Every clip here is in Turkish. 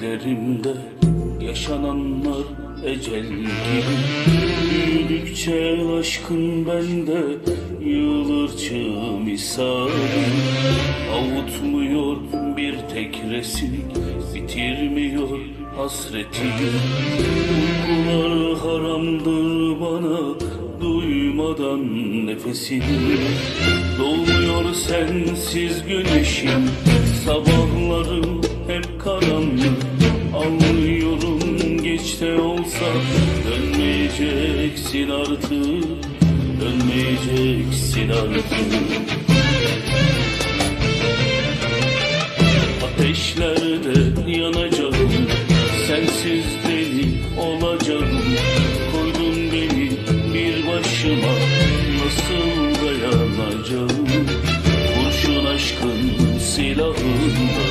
Gözlerimde yaşananlar ecel gibi. Büyüdükçe aşkın bende yığılır çığ misali. Avutmuyor bir tek resim bitirmiyor hasretimi Uykular haramdır bana duymadan nefesini Doğmuyor sensiz güneşim Sabahlarım hep karanlık. Anlıyorum geç de olsa. Dönmeyeceksin artık. Dönmeyeceksin artık. Ateşlerde yanacağım. Sensiz deli olacağım. Koydun beni bir başıma. Nasıl dayanacağım? Kurşun aşkın silahında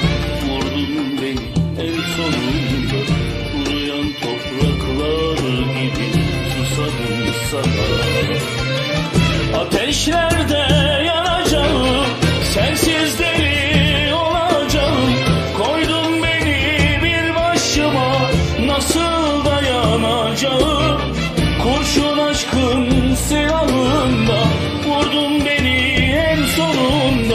en sonunda Kuruyan topraklar gibi Susadım sana. Ateşlerde yanacağım Sensiz deli olacağım. Koydun beni bir başıma Nasıl dayanacağım? Kurşun aşkın silahında Vurdun beni en sonunda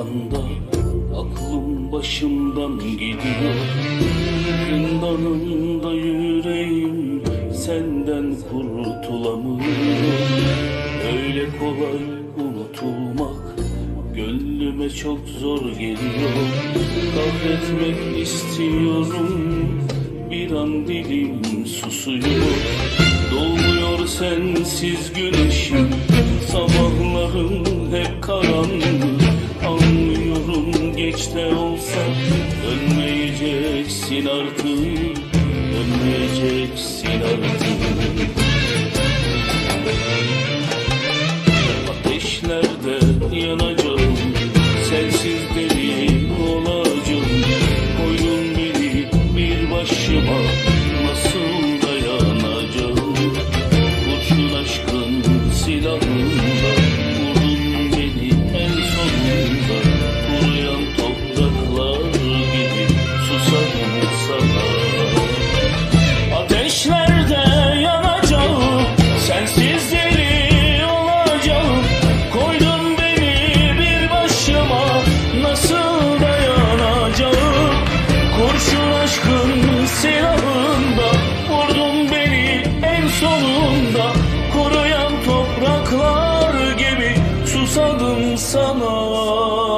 Çıldırıyorum bir anda Aklım başımdan gidiyor. Zindanımda yüreğim Senden kurtulamıyor. Öyle kolay unutulmak Gönlüme çok zor geliyor. Kahretmek istiyorum Bir an dilim susuyor. Doğmuyor sensiz güneşim Sabahlarım hep karanlık geç olsa Dönmeyeceksin artık Dönmeyeceksin artık. Ateşlerde yanacak. inanmadım sana.